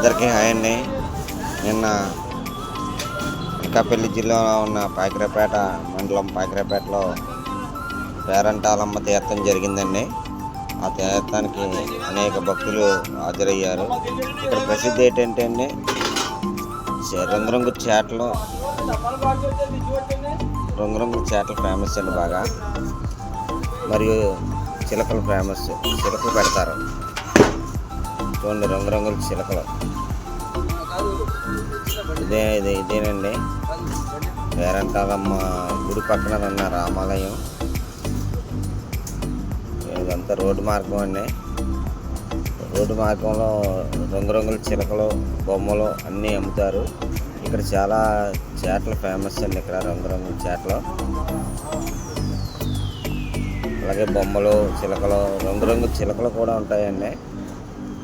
అందరికీ హాయ్ అండి. నిన్న అనకాపల్లి జిల్లాలో ఉన్న పాకిరేపేట మండలం పాకిరేపేటలో పేరంటాలమ్మ తీర్థం జరిగిందండి. ఆ తీర్థానికి అనేక భక్తులు హాజరయ్యారు. ఇక్కడ ప్రసిద్ధి ఏంటంటే అండి రంగురంగు చేటలు రంగురంగు చేటలు ఫేమస్ అండి బాగా. మరియు చిలకలు ఫేమస్ చిలకలు పెడతారు. చూడండి రంగురంగుల చిలకలు. ఇదే ఇదే ఇదేనండి. పేరంటాలమ్మ గుడి పక్కన ఉన్న రామాలయం. ఇదంతా రోడ్డు మార్గం అండి. రోడ్డు మార్గంలో రంగురంగుల చిలకలు బొమ్మలు అన్నీ అమ్ముతారు. ఇక్కడ చాలా చేటలు ఫేమస్ అండి ఇక్కడ రంగురంగుల చేటలు. అలాగే బొమ్మలు చిలకలు రంగురంగు చిలకలు కూడా ఉంటాయండి.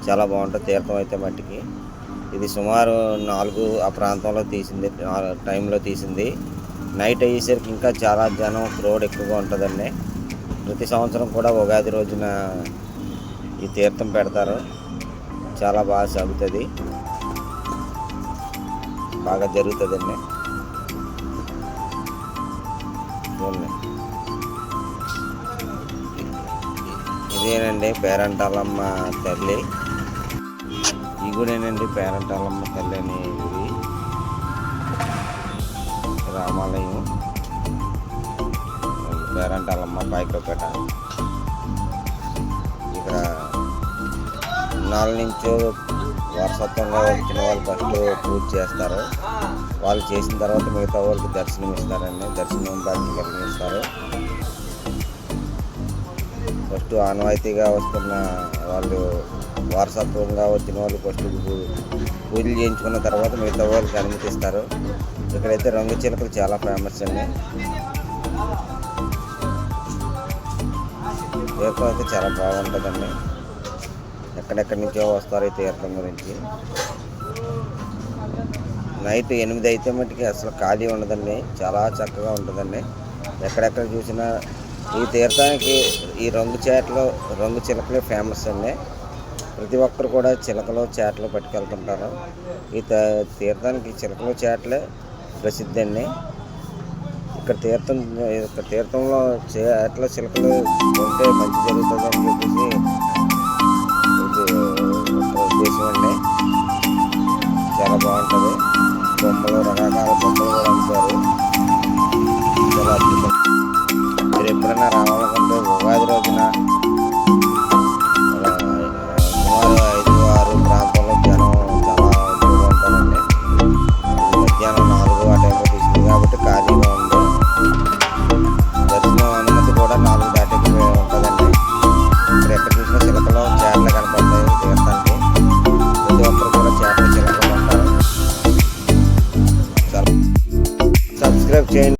చాలా బాగుంటుంది తీర్థం అయితే మట్టికి. ఇది సుమారు నాలుగు ఆ ప్రాంతంలో తీసింది టైంలో తీసింది. నైట్ అయ్యేసరికి ఇంకా చాలా జనం క్రౌడ్ ఎక్కువగా ఉంటుందండి. ప్రతి సంవత్సరం కూడా ఉగాది రోజున ఈ తీర్థం పెడతారు. చాలా బాగా సాగుతుంది. బాగా జరుగుతుందండి. చూడండి. ఇదేనండి పేరంటాలమ్మ తల్లి. ఈ గుడేనండి పేరంటాలమ్మ తల్లి అనే గుడి రామాలయం. పేరంటాలమ్మ పైకపేట ఇక్కడ నాలుగు నుంచో వారసత్వంగా వచ్చిన వాళ్ళు ఫస్ట్ పూజ చేస్తారు. వాళ్ళు చేసిన తర్వాత మిగతా వాళ్ళకి దర్శనం ఇస్తారండి. దర్శనం బాధ్యత ఇస్తారు ఫస్ట్ ఆనవాయితీగా వస్తున్న వాళ్ళు వారసత్వంగా వచ్చిన వాళ్ళు ఫస్ట్ పూజలు చేయించుకున్న తర్వాత మిగతా వాళ్ళకి అనుమతిస్తారు. ఇక్కడైతే రంగు చిలకలు చాలా ఫేమస్ అండి. తీర్థం అయితే చాలా బాగుంటుందండి. ఎక్కడెక్కడి నుంచో వస్తారు ఈ తీర్థం గురించి. నైట్ ఎనిమిది అయితే మటుకి అసలు ఖాళీ ఉండదండి. చాలా చక్కగా ఉంటుందండి. ఎక్కడెక్కడ చూసినా ఈ తీర్థానికి ఈ రంగు చేటలు రంగు చిలకలే ఫేమస్ అండి. ప్రతి ఒక్కరు కూడా చిలకలు చేటలు పట్టుకెళ్తుంటారు. ఈ తీర్థానికి చిలకలు చేటలే ప్రసిద్ధి అండి ఇక్కడ తీర్థం ఇక్కడ తీర్థంలో చేటలు చిలకలు ఉంటే మంచి జరుగుతుందని చెప్పేసి ఉద్దేశం అండి. చాలా బాగుంటుంది. బొమ్మలు రకరకాల బొమ్మలు కూడా